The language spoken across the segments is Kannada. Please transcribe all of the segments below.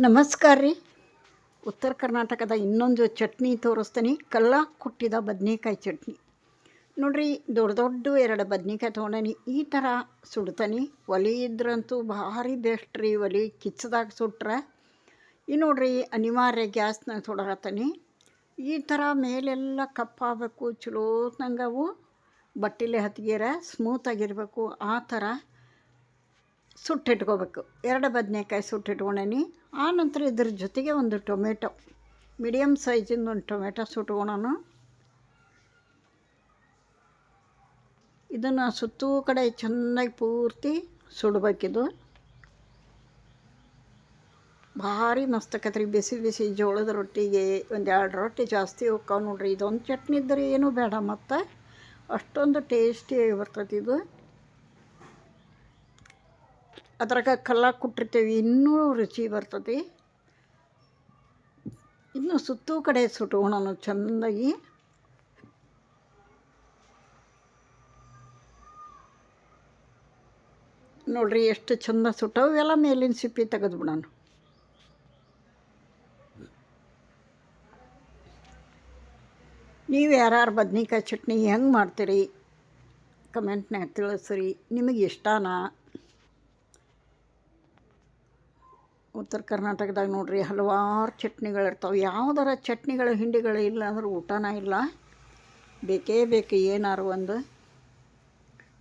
ನಮಸ್ಕಾರ ರೀ. ಉತ್ತರ ಕರ್ನಾಟಕದ ಇನ್ನೊಂದು ಚಟ್ನಿ ತೋರಿಸ್ತೀನಿ. ಕಲ್ಲ ಕುಟ್ಟಿದ ಬದ್ನೆಕಾಯಿ ಚಟ್ನಿ. ನೋಡ್ರಿ, ದೊಡ್ಡ ದೊಡ್ಡ ಎರಡು ಬದ್ನೆಕಾಯಿ ತೊಗೊಂಡೀನಿ. ಈ ಥರ ಸುಡ್ತಾನೆ. ಒಲೆ ಇದ್ರಂತೂ ಭಾರಿ ಬೆಸ್ಟ್ ರೀ. ಒಲೆ ಕಿಚ್ಚದಾಗ ಸುಟ್ರೆ. ಈ ನೋಡ್ರಿ, ಅನಿವಾರ್ಯ ಗ್ಯಾಸ್ನಾಗ ಸುಡಕತ್ತೀನಿ ಈ ಥರ ಮೇಲೆಲ್ಲ ಕಪ್ಪಾಗಬೇಕು ಚಲೋತ್ನಂಗೆ ಅವು. ಬಟ್ಟೆಲೆ ಹತ್ತಿಗೆರ ಸ್ಮೂತಾಗಿರಬೇಕು ಆ ಥರ ಸುಟ್ಟಿಟ್ಕೋಬೇಕು. ಎರಡು ಬದನೆಕಾಯಿ ಸುಟ್ಟಿಟ್ಕೊಂಡೇನಿ. ಆ ನಂತರ ಇದ್ರ ಜೊತೆಗೆ ಒಂದು ಟೊಮೆಟೊ ಮೀಡಿಯಮ್ ಸೈಜಿಂದು ಒಂದು ಟೊಮೆಟೊ ಸುಟ್ಕೊಳೋಣ ಇದನ್ನು ಸುತ್ತೂ ಕಡೆ ಚೆನ್ನಾಗಿ ಪೂರ್ತಿ ಸುಡಬೇಕಿದು ಭಾರಿ ಮಸ್ತ್ ಆಕತ್ರಿ, ಬಿಸಿ ಬಿಸಿ ಜೋಳದ ರೊಟ್ಟಿಗೆ, ಒಂದು ಎರಡು ರೊಟ್ಟಿ ಜಾಸ್ತಿ ಹೋಗ್ತಾವೆ ನೋಡ್ರಿ. ಇದೊಂದು ಚಟ್ನಿ ಇದ್ದರೆ ಏನೂ ಬೇಡ, ಮತ್ತು ಅಷ್ಟೊಂದು ಟೇಸ್ಟಿಯಾಗಿ ಬರ್ತೈತಿ ಇದು. ಅದ್ರಾಗ ಕಲ್ಲ ಕುಟ್ಟಿರ್ತೀವಿ, ಇನ್ನೂ ರುಚಿ ಬರ್ತದೆ. ಇನ್ನು ಸುತ್ತೂ ಕಡೆ ಸುಟ್ಕೊಳೋಣ ಚೆಂದಾಗಿ. ನೋಡ್ರಿ ಎಷ್ಟು ಚಂದ ಸುಟ್ಟವು ಎಲ್ಲ ಮೇಲಿನ ಸಿಪ್ಪಿ ತೆಗೆದ್ಬಿಡೋಣ ನೀವು ಯಾರ್ಯಾರು ಬದ್ನಿಕಾಯಿ ಚಟ್ನಿ ಹೆಂಗೆ ಮಾಡ್ತೀರಿ? ಕಮೆಂಟ್ನಾಗ ತಿಳಿಸ್ರಿ. ನಿಮಗೆ ಇಷ್ಟನಾ? ಉತ್ತರ ಕರ್ನಾಟಕದಾಗ ನೋಡ್ರಿ ಹಲವಾರು ಚಟ್ನಿಗಳಿರ್ತಾವೆ. ಯಾವ್ದಾರ ಚಟ್ನಿಗಳು, ಹಿಂಡಿಗಳು ಇಲ್ಲ ಅಂದ್ರೆ ಊಟನೇ ಇಲ್ಲ. ಬೇಕೇ ಬೇಕು ಏನಾರು ಒಂದು.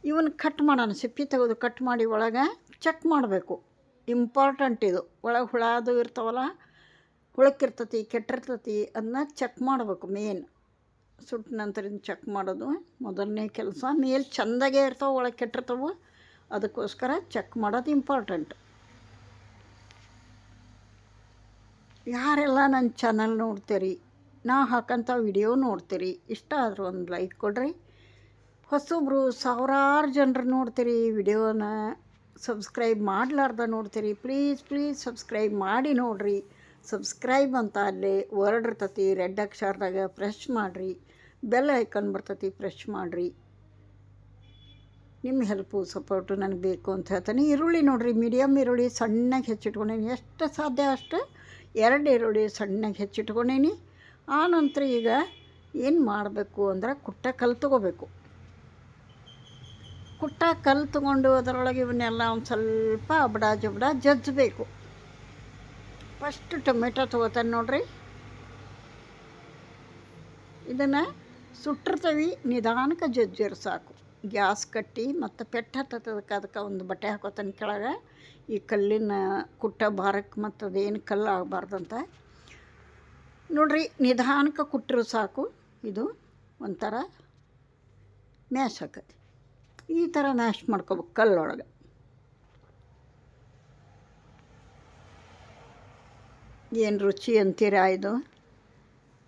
ಇವನ್ನ ಕಟ್ ಮಾಡೋಣ, ಸಿಪ್ಪಿ ತೆಗೆದು ಕಟ್ ಮಾಡಿ ಒಳಗೆ ಚೆಕ್ ಮಾಡಬೇಕು. ಇಂಪಾರ್ಟೆಂಟ್ ಇದು. ಒಳಗೆ ಹುಳ ಅದು ಇರ್ತಾವಲ್ಲ, ಹುಳಕ್ಕಿರ್ತತಿ, ಕೆಟ್ಟಿರ್ತತಿ ಅದನ್ನ ಚೆಕ್ ಮಾಡಬೇಕು ಮೇನ್ ಸುಟ್ಟ ನಂತರ ಚೆಕ್ ಮಾಡೋದು ಮೊದಲನೇ ಕೆಲಸ. ಮೇಲೆ ಚೆಂದಾಗೆ ಇರ್ತಾವೆ, ಒಳಗೆ ಕೆಟ್ಟಿರ್ತಾವೆ. ಅದಕ್ಕೋಸ್ಕರ ಚೆಕ್ ಮಾಡೋದು ಇಂಪಾರ್ಟೆಂಟ್ ಯಾರೆಲ್ಲ ನನ್ನ ಚಾನಲ್ ನೋಡ್ತೀರಿ, ನಾ ಹಾಕೋಂಥ ವಿಡಿಯೋ ನೋಡ್ತೀರಿ, ಇಷ್ಟ ಆದರೂ ಒಂದು ಲೈಕ್ ಕೊಡ್ರಿ. ಹೊಸೊಬ್ರು ಸಾವಿರಾರು ಜನರು ನೋಡ್ತೀರಿ ವಿಡಿಯೋನ ಸಬ್ಸ್ಕ್ರೈಬ್ ಮಾಡಲಾರ್ದ ನೋಡ್ತೀರಿ. ಪ್ಲೀಸ್ ಪ್ಲೀಸ್ ಸಬ್ಸ್ಕ್ರೈಬ್ ಮಾಡಿ ನೋಡಿರಿ. ಸಬ್ಸ್ಕ್ರೈಬ್ ಅಂತ ಅಲ್ಲಿ ವರ್ಡ್ ಇರ್ತತಿ ರೆಡ್ ಅಕ್ಷರದಾಗ ಪ್ರೆಸ್ ಮಾಡಿರಿ. ಬೆಲ್ ಐಕನ್ ಬರ್ತತಿ ಪ್ರೆಸ್ ಮಾಡಿರಿ. ನಿಮ್ಮ ಹೆಲ್ಪು ಸಪೋರ್ಟು ನನಗೆ ಬೇಕು ಅಂತ ಹೇಳ್ತಾನೆ. ಈರುಳ್ಳಿ ನೋಡಿರಿ ಮೀಡಿಯಮ್ ಈರುಳ್ಳಿ ಸಣ್ಣಗೆ ಹೆಚ್ಚಿಟ್ಕೊಂಡೀನಿ. ಎಷ್ಟು ಸಾಧ್ಯ ಅಷ್ಟು? ಎರಡು ಈರುಳ್ಳಿ ಸಣ್ಣಗೆ ಹೆಚ್ಚಿಟ್ಕೊಂಡೀನಿ. ಆನಂತರ ನಂತರ ಈಗ ಏನು ಮಾಡಬೇಕು ಅಂದ್ರೆ ಕುಟ್ಟ ಕಲ್ಲು ತೊಗೋಬೇಕು. ಕುಟ್ಟ ಕಲ್ಲು ತೊಗೊಂಡು ಅದರೊಳಗೆ ಇವನ್ನೆಲ್ಲ ಒಂದು ಸ್ವಲ್ಪ ಅಬಡ ಜಬಡ ಜಜ್ಜಬೇಕು. ಫಸ್ಟ್ ಟೊಮೆಟೊ ತೊಗೋತಾನೆ ನೋಡ್ರಿ. ಇದನ್ನು ಸುಟ್ಟಿರ್ತೀವಿ ನಿಧಾನಕ್ಕೆ ಜಜ್ಜಿರು ಸಾಕು. ಗ್ಯಾಸ್ ಕಟ್ಟಿ ಮತ್ತು ಪೆಟ್ಟು ಹತ್ತದಕ್ಕೆ ಅದಕ್ಕೆ ಒಂದು ಬಟ್ಟೆ ಹಾಕೋತಾನೆ ಕೆಳಗೆ. ಈ ಕಲ್ಲಿನ ಕುಟ್ಟ ಬಾರಕ್ಕೆ ಮತ್ತು ಅದೇನು ಕಲ್ಲು ಆಗಬಾರ್ದಂತ. ನೋಡ್ರಿ, ನಿಧಾನಕ್ಕೆ ಕುಟ್ಟರು ಸಾಕು. ಇದು ಒಂಥರ ಮ್ಯಾಶ್ ಹಾಕತಿ ಈ ಥರ ಮ್ಯಾಶ್ ಮಾಡ್ಕೋಬೇಕು ಕಲ್ಲೊಳಗೆ. ಏನು ರುಚಿ ಅಂತೀರಾ ಇದು?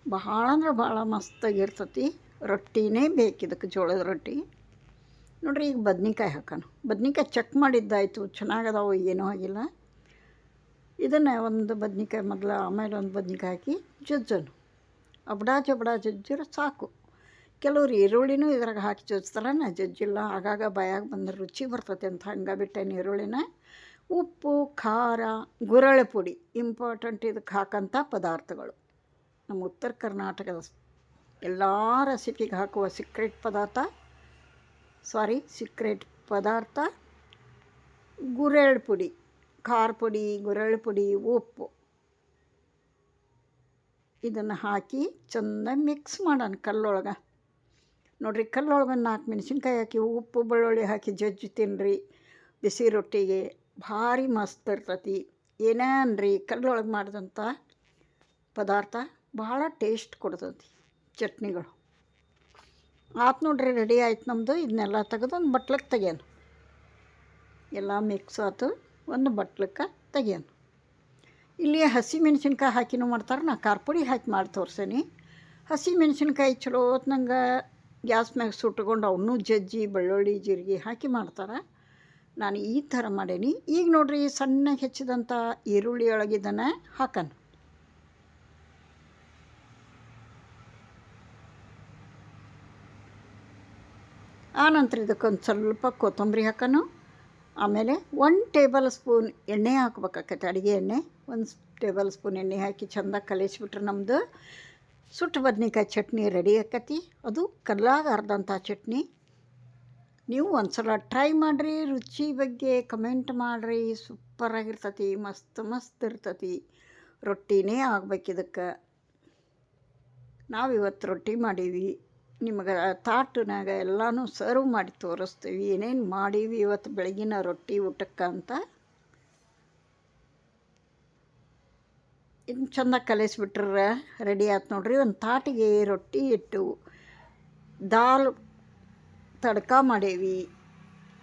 ಭಾಳ ಅಂದ್ರೆ ಭಾಳ ಮಸ್ತಾಗಿರ್ತತಿ. ರೊಟ್ಟಿನೇ ಬೇಕಿದಕ್ಕೆ ಜೋಳದ ರೊಟ್ಟಿ. ನೋಡ್ರಿ, ಈಗ ಬದ್ನಿಕಾಯಿ ಹಾಕೋಣ. ಬದ್ನಿಕಾಯಿ ಚೆಕ್ ಮಾಡಿದ್ದಾಯಿತು, ಚೆನ್ನಾಗದಾವು, ಏನೂ ಆಗಿಲ್ಲ. ಇದನ್ನು ಒಂದು ಬದ್ನಿಕಾಯಿ ಮೊದಲು, ಆಮೇಲೆ ಒಂದು ಬದ್ನಿಕಾಯಿ ಹಾಕಿ ಜಜ್ಜನು. ಅಬಡ ಜಬಡ ಜಜ್ಜಿರ ಸಾಕು. ಕೆಲವ್ರು ಈರುಳ್ಳಿನೂ ಇದ್ರಾಗ ಹಾಕಿ ಜಜ್ತಾರೆ ನಾ ಜಜ್ಜಿಲ್ಲ. ಆಗಾಗ ಬಾಯಾಗ ಬಂದ್ರೆ ರುಚಿ ಬರ್ತೈತೆ ಅಂತ ಹಂಗೆ ಬಿಟ್ಟೇನೆ ಈರುಳ್ಳಿನ. ಉಪ್ಪು, ಖಾರ, ಗುರಳೆ ಪುಡಿ ಇಂಪಾರ್ಟೆಂಟ್ ಇದಕ್ಕೆ ಹಾಕೋಂಥ ಪದಾರ್ಥಗಳು. ನಮ್ಮ ಉತ್ತರ ಕರ್ನಾಟಕದ ಎಲ್ಲ ರೆಸಿಪಿಗೆ ಹಾಕುವ ಸೀಕ್ರೆಟ್ ಪದಾರ್ಥ ಸಾರಿ, ಸೀಕ್ರೆಟ್ ಪದಾರ್ಥ ಗುರೆಳ್ ಪುಡಿ ಖಾರ ಪುಡಿ ಗುರೆಳ್ ಪುಡಿ ಉಪ್ಪು. ಇದನ್ನು ಹಾಕಿ ಚೆಂದ ಮಿಕ್ಸ್ ಮಾಡೋಣ ಕಲ್ಲೊಳಗೆ. ನೋಡಿರಿ, ಕಲ್ಲೊಳಗೆ ನಾಲ್ಕು ಮೆಣಸಿನ್ಕಾಯಿ ಹಾಕಿ, ಉಪ್ಪು, ಬೆಳ್ಳುಳ್ಳಿ ಹಾಕಿ ಜಜ್ಜಿ ತಿನ್ನಿರಿ ಬಿಸಿ ರೊಟ್ಟಿಗೆ ಭಾರಿ ಮಸ್ತ್ ಇರ್ತತಿ. ಏನೇ ಅನ್ರಿ ಕಲ್ಲೊಳಗೆ ಮಾಡಿದಂಥ ಪದಾರ್ಥ? ಭಾಳ ಟೇಸ್ಟ್ ಕೊಡ್ತತಿ ಚಟ್ನಿಗಳು. ಆತು ನೋಡ್ರಿ ರೆಡಿ ಆಯ್ತು ನಮ್ಮದು ಇದನ್ನೆಲ್ಲ ತೆಗೆದು ಒಂದು ಬಟ್ಲಕ್ಕೆ ತೆಗಿಯೋನು. ಎಲ್ಲ ಮಿಕ್ಸ್ ಆಯ್ತು ಒಂದು ಬಟ್ಲಕ್ಕೆ ತೆಗಿಯೋನು. ಇಲ್ಲಿ ಹಸಿ ಮೆಣಸಿನ್ಕಾಯಿ ಹಾಕಿನೂ ಮಾಡ್ತಾರೆ, ನಾ ಖಾರ ಪುಡಿ ಹಾಕಿ ಮಾಡಿ ತೋರ್ಸೇನಿ. ಹಸಿ ಮೆಣಸಿನ್ಕಾಯಿ ಚಲೋ ಹೊತ್ನಂಗೆ ಗ್ಯಾಸ್ ಮ್ಯಾಗ ಸುಟ್ಕೊಂಡು ಅವನ್ನೂ ಜಜ್ಜಿ, ಬೆಳ್ಳುಳ್ಳಿ, ಜೀರಿಗೆ ಹಾಕಿ ಮಾಡ್ತಾರೆ. ನಾನು ಈ ಥರ ಮಾಡೇನಿ. ಈಗ ನೋಡ್ರಿ ಸಣ್ಣಗೆ ಹೆಚ್ಚಿದಂಥ ಈರುಳ್ಳಿ ಒಳಗಿದ್ದಾನೆ ಹಾಕೋಣ ಆನಂತರ ಇದಕ್ಕೊಂದು ಸ್ವಲ್ಪ ಕೊತ್ತಂಬರಿ ಹಾಕೋಣ ಆಮೇಲೆ ಒಂದು ಟೇಬಲ್ ಸ್ಪೂನ್ ಎಣ್ಣೆ ಹಾಕ್ಬೇಕಾಕೈತೆ ಅಡುಗೆ ಎಣ್ಣೆ. ಒಂದು ಟೇಬಲ್ ಸ್ಪೂನ್ ಎಣ್ಣೆ ಹಾಕಿ ಚೆಂದ ಕಲಿಸ್ಬಿಟ್ರೆ ನಮ್ಮದು ಸುಟ್ಟು ಬದ್ನಿಕಾಯಿ ಚಟ್ನಿ ರೆಡಿ ಆಕತಿ. ಅದು ಕಲ್ಲಾಗಾರ್ದಂಥ ಚಟ್ನಿ. ನೀವು ಒಂದು ಸಲ ಟ್ರೈ ಮಾಡಿರಿ, ರುಚಿ ಬಗ್ಗೆ ಕಮೆಂಟ್ ಮಾಡಿರಿ ಸೂಪರಾಗಿರ್ತತಿ ಮಸ್ತ್ ಮಸ್ತ್ ಇರ್ತತಿ. ರೊಟ್ಟಿನೇ ಆಗ್ಬೇಕು ಇದಕ್ಕೆ. ನಾವು ಇವತ್ತು ರೊಟ್ಟಿ ಮಾಡೀವಿ ನಿಮಗೆ ತಾಟ್ನಾಗ ಎಲ್ಲನೂ ಸರ್ವ್ ಮಾಡಿ ತೋರಿಸ್ತೀವಿ. ಏನೇನು ಮಾಡೀವಿ ಇವತ್ತು ಬೆಳಗಿನ ರೊಟ್ಟಿ ಊಟಕ್ಕೆ ಅಂತ. ಇನ್ನು ಚೆಂದ ಕಲಿಸ್ಬಿಟ್ರೆ ರೆಡಿ ಆಯ್ತು ನೋಡ್ರಿ. ಒಂದು ತಾಟಿಗೆ ರೊಟ್ಟಿ ಇಟ್ಟು ದಾಲ್ ತಡ್ಕ ಮಾಡೇವಿ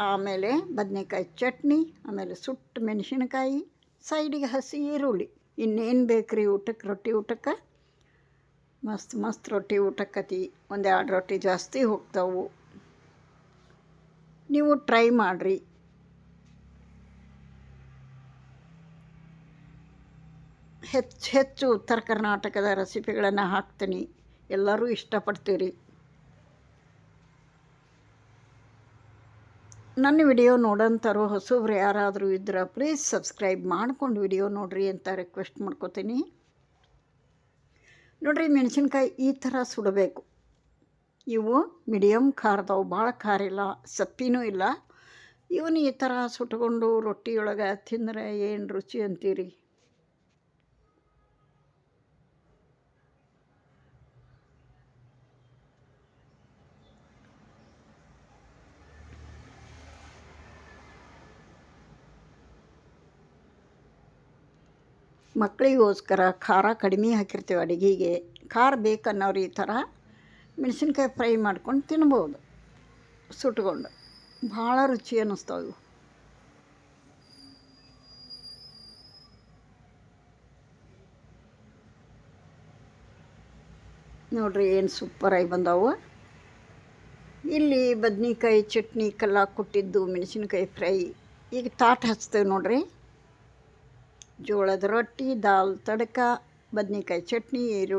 ಆಮೇಲೆ ಬದನೆಕಾಯಿ ಚಟ್ನಿ, ಆಮೇಲೆ ಸುಟ್ಟ ಮೆಣಸಿನಕಾಯಿ ಸೈಡಿಗೆ ಹಸಿ ಈರುಳ್ಳಿ. ಇನ್ನೇನು ಬೇಕು ರೀ ಊಟಕ್ಕೆ ರೊಟ್ಟಿ ಊಟಕ್ಕೆ? ಮಸ್ತ್ ಮಸ್ತ್ ರೊಟ್ಟಿ ಊಟಕ್ಕತಿ. ಒಂದು ಎರಡು ರೊಟ್ಟಿ ಜಾಸ್ತಿ ಹೋಗ್ತಾವು. ನೀವು ಟ್ರೈ ಮಾಡಿರಿ. ಹೆಚ್ಚು ಹೆಚ್ಚು ಉತ್ತರ ಕರ್ನಾಟಕದ ರೆಸಿಪಿಗಳನ್ನು ಹಾಕ್ತೀನಿ. ಎಲ್ಲರೂ ಇಷ್ಟಪಡ್ತೀರಿ. ನನ್ನ ವಿಡಿಯೋ ನೋಡೋಂಥವ್ರು ಹೊಸಬ್ರು ಯಾರಾದರೂ ಇದ್ರೆ ಪ್ಲೀಸ್ ಸಬ್ಸ್ಕ್ರೈಬ್ ಮಾಡ್ಕೊಂಡು ವಿಡಿಯೋ ನೋಡಿರಿ ಅಂತ ರಿಕ್ವೆಸ್ಟ್ ಮಾಡ್ಕೋತೀನಿ. ನೋಡಿರಿ, ಮೆಣಸಿನ್ಕಾಯಿ ಈ ಥರ ಸುಡಬೇಕು. ಇವು ಮೀಡಿಯಮ್ ಖಾರದವು, ಭಾಳ ಖಾರ ಇಲ್ಲ ಸಪ್ಪಿನೂ ಇಲ್ಲ. ಇವನು ಈ ಥರ ಸುಟ್ಕೊಂಡು ರೊಟ್ಟಿಯೊಳಗೆ ತಿಂದರೆ ಏನು ರುಚಿ ಅಂತೀರಿ? ಮಕ್ಕಳಿಗೋಸ್ಕರ ಖಾರ ಕಡಿಮೆ ಹಾಕಿರ್ತೀವಿ ಅಡುಗೆಗೆ. ಖಾರ ಬೇಕನ್ನೋರು ಈ ಥರ ಮೆಣಸಿನ್ಕಾಯಿ ಫ್ರೈ ಮಾಡ್ಕೊಂಡು ತಿನ್ಬೋದು. ಸುಟ್ಕೊಂಡು. ಭಾಳ ರುಚಿ ಅನ್ನಿಸ್ತಾವೆ ಇವು. ನೋಡ್ರಿ ಏನು ಸೂಪರಾಗಿ ಬಂದವು. ಇಲ್ಲಿ ಬದ್ನಿಕಾಯಿ ಚಟ್ನಿ ಕಲ್ಲ ಕೊಟ್ಟಿದ್ದು ಮೆಣಸಿನ್ಕಾಯಿ ಫ್ರೈ. ಈಗ ತಾಟ್ ಹಚ್ತೇವೆ ನೋಡ್ರಿ. ಜೋಳದ ರೊಟ್ಟಿ ದಾಲ್ ತಡಕ ಬದ್ನಿಕಾಯಿ ಚಟ್ನಿ ಈರುಳ್ಳಿ.